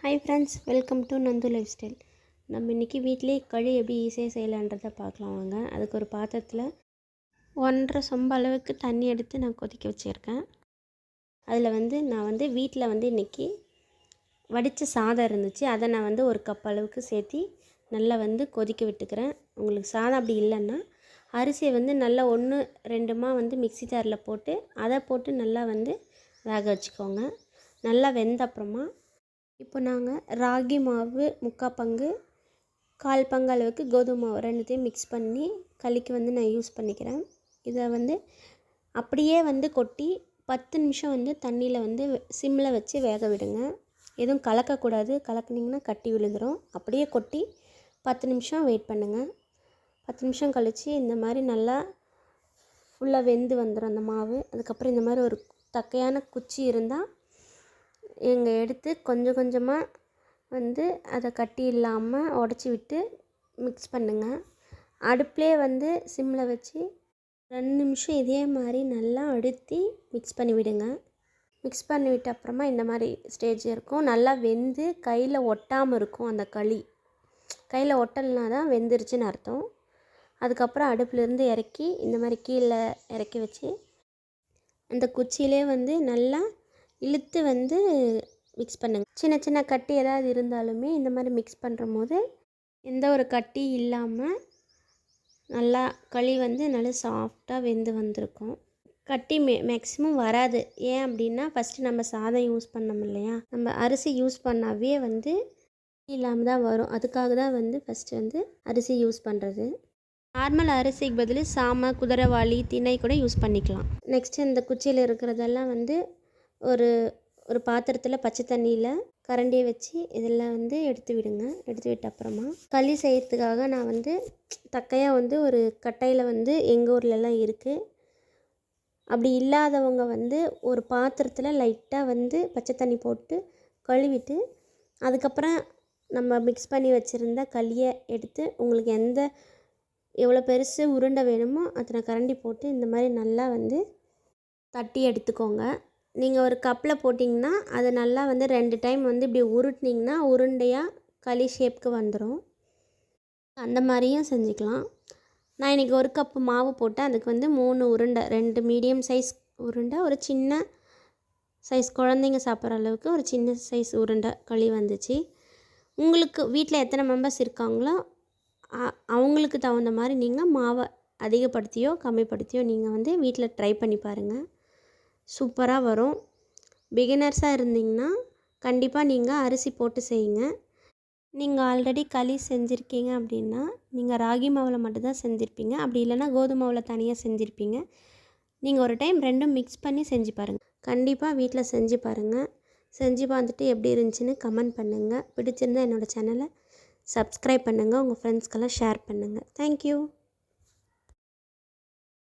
Hi friends welcome to Nandu life style நம்ம இன்றைக்கி வீட்லேயே கழி எப்படி ஈஸியாக செய்யலான்றதை பார்க்கலாம் வாங்க. அதுக்கு ஒரு பாத்திரத்தில் ஒன்றரை சொம்ப அளவுக்கு தண்ணி எடுத்து நான் கொதிக்க வச்சுருக்கேன். அதில் வந்து நான் வந்து வீட்டில் வந்து இன்றைக்கி வடித்த சாதம் இருந்துச்சு. அதை நான் வந்து ஒரு கப் அளவுக்கு சேர்த்தி நல்லா வந்து கொதிக்க விட்டுக்கிறேன். உங்களுக்கு சாதம் அப்படி இல்லைன்னா அரிசியை வந்து நல்லா ஒன்று ரெண்டுமா வந்து மிக்ஸி ஜாரில் போட்டு அதை போட்டு நல்லா வந்து வேக வச்சுக்கோங்க. நல்லா வெந்த அப்புறமா இப்போ நாங்கள் ராகி மாவு முக்கால் பங்கு கால் பங்கு அளவுக்கு கோதுமை மாவு ரெண்டுத்தையும் மிக்ஸ் பண்ணி களிக்கு வந்து நான் யூஸ் பண்ணிக்கிறேன். இதை வந்து அப்படியே வந்து கொட்டி பத்து நிமிஷம் வந்து தண்ணியில் வந்து சிம்மில் வச்சு வேக விடுங்க. எதுவும் கலக்கக்கூடாது. கலக்குனிங்கன்னா கட்டி விழுந்துடும் அப்படியே கொட்டி பத்து நிமிஷம் வெயிட் பண்ணுங்கள் பத்து நிமிஷம் கழித்து இந்த மாதிரி நல்லா ஃபுல்லாக வெந்து வந்துடும் அந்த மாவு. அதுக்கப்புறம் இந்த மாதிரி ஒரு தக்கையான குச்சி இருந்தால் எங்கள் எடுத்து கொஞ்சம் கொஞ்சமாக வந்து அதை கட்டி இல்லாமல் உடச்சி விட்டு மிக்ஸ் பண்ணுங்கள் அடுப்புலேயே வந்து சிம்மில் வச்சு ரெண்டு நிமிஷம் இதே மாதிரி நல்லா அழுத்தி மிக்ஸ் பண்ணி விடுங்க. மிக்ஸ் பண்ணி விட்ட அப்புறமா இந்த மாதிரி ஸ்டேஜ் இருக்கும். நல்லா வெந்து கையில் ஒட்டாமல் இருக்கும் அந்த களி. கையில் ஒட்டலைனா தான் வெந்துருச்சுன்னு அர்த்தம். அதுக்கப்புறம் அடுப்புலேருந்து இறக்கி இந்த மாதிரி கீழே இறக்கி வச்சு அந்த குச்சியிலே வந்து நல்லா இழுத்து வந்து மிக்ஸ் பண்ணுங்கள் சின்ன சின்ன கட்டி ஏதாவது இருந்தாலுமே இந்த மாதிரி மிக்ஸ் பண்ணுற போது எந்த ஒரு கட்டி இல்லாமல் நல்லா களி வந்து நல்லா சாஃப்டாக வெந்து வந்திருக்கும். கட்டி மே மேக்ஸிமம் வராது. ஏன் அப்படின்னா ஃபஸ்ட்டு நம்ம சாதம் யூஸ் பண்ணோம் இல்லையா? நம்ம அரிசி யூஸ் பண்ணாவே வந்து இல்லாமல் தான் வரும். அதுக்காக தான் வந்து ஃபஸ்ட்டு வந்து அரிசி யூஸ் பண்ணுறது நார்மல் அரிசிக்கு பதில் சாமை குதிரைவாளி திணை கூட யூஸ் பண்ணிக்கலாம். நெக்ஸ்ட்டு இந்த குச்சியில் இருக்கிறதெல்லாம் வந்து ஒரு ஒரு பாத்திரத்தில் பச்சை தண்ணியில் கரண்டியை வச்சு இதெல்லாம் வந்து எடுத்து விடுங்க. எடுத்து விட்ட அப்புறமா களி செய்கிறதுக்காக நான் வந்து தக்கையாக வந்து ஒரு கட்டையில் வந்து எங்கள் ஊர்லலாம் இருக்குது அப்படி இல்லாதவங்க வந்து ஒரு பாத்திரத்தில் லைட்டாக வந்து பச்சை தண்ணி போட்டு கழுவிட்டு அதுக்கப்புறம் நம்ம மிக்ஸ் பண்ணி வச்சுருந்த களியை எடுத்து உங்களுக்கு எந்த எவ்வளோ பெருசு உருண்டை வேணுமோ அத்தனை கரண்டி போட்டு இந்த மாதிரி நல்லா வந்து தட்டி எடுத்துக்கோங்க. நீங்கள் ஒரு கப்பில் போட்டிங்கன்னா அது நல்லா வந்து ரெண்டு டைம் வந்து இப்படி உருட்டினீங்கன்னா உருண்டையாக களி ஷேப்க்கு வந்துடும் அந்த மாதிரியும் செஞ்சுக்கலாம். நான் இன்றைக்கி ஒரு கப்பு மாவு போட்டேன். அதுக்கு வந்து மூணு உருண்டை ரெண்டு மீடியம் சைஸ் உருண்டை ஒரு சின்ன சைஸ் குழந்தைங்க சாப்பிட்ற அளவுக்கு ஒரு சின்ன சைஸ் உருண்டை களி வந்துச்சு. உங்களுக்கு வீட்டில் எத்தனை மெம்பர்ஸ் இருக்காங்களோ அவங்களுக்கு தகுந்த மாதிரி நீங்கள் மாவை அதிகப்படுத்தியோ கம்மிப்படுத்தியோ நீங்கள் வந்து வீட்டில் ட்ரை பண்ணி பாருங்கள் சூப்பராக வரும். பிகினர்ஸாக இருந்தீங்கன்னா கண்டிப்பாக நீங்கள் அரிசி போட்டு செய்யுங்க. நீங்கள் ஆல்ரெடி களி செஞ்சுருக்கீங்க அப்படின்னா நீங்கள் ராகி மாவில் மட்டும்தான் செஞ்சுருப்பீங்க. அப்படி இல்லைனா கோதுமை மாவில் தனியாக செஞ்சுருப்பீங்க. நீங்கள் ஒரு டைம் ரெண்டும் மிக்ஸ் பண்ணி செஞ்சு பாருங்கள் கண்டிப்பாக வீட்டில் செஞ்சு பாருங்கள் செஞ்சு பார்த்துட்டு எப்படி இருந்துச்சுன்னு கமெண்ட் பண்ணுங்கள் பிடிச்சிருந்தால் என்னோடய சேனலை சப்ஸ்கிரைப் பண்ணுங்கள் உங்கள் ஃப்ரெண்ட்ஸ்க்கெல்லாம் ஷேர் பண்ணுங்கள் தேங்க்யூ